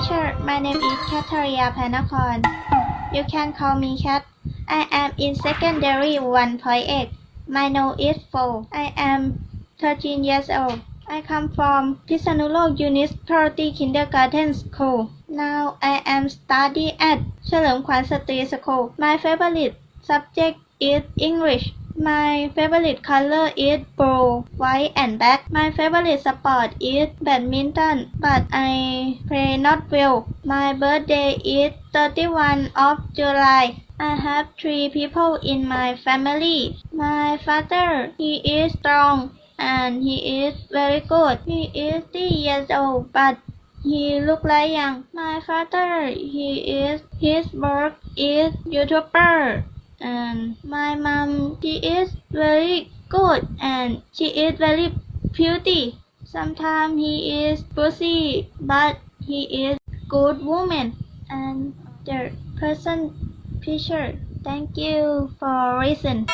teacher. My name is Kataria Panakorn. You can call me Kat. I am in secondary 1.8. My name is 4. I am 13 years old. I come from Pisanulok University Kindergarten School. Now I am studying at Chelem Kwan State School. My favorite subject is English. My favorite color is blue, white and black. My favorite sport is badminton, but I play not well. My birthday is 31 of July. I have three people in my family. My father, he is strong and he is very good. He is three years old, but he look like young. My father, he is his work is YouTuber, and my mom, she is very good and she is very pretty. Sometimes he is pussy, but he is good woman and the person picture. Thank you for listen.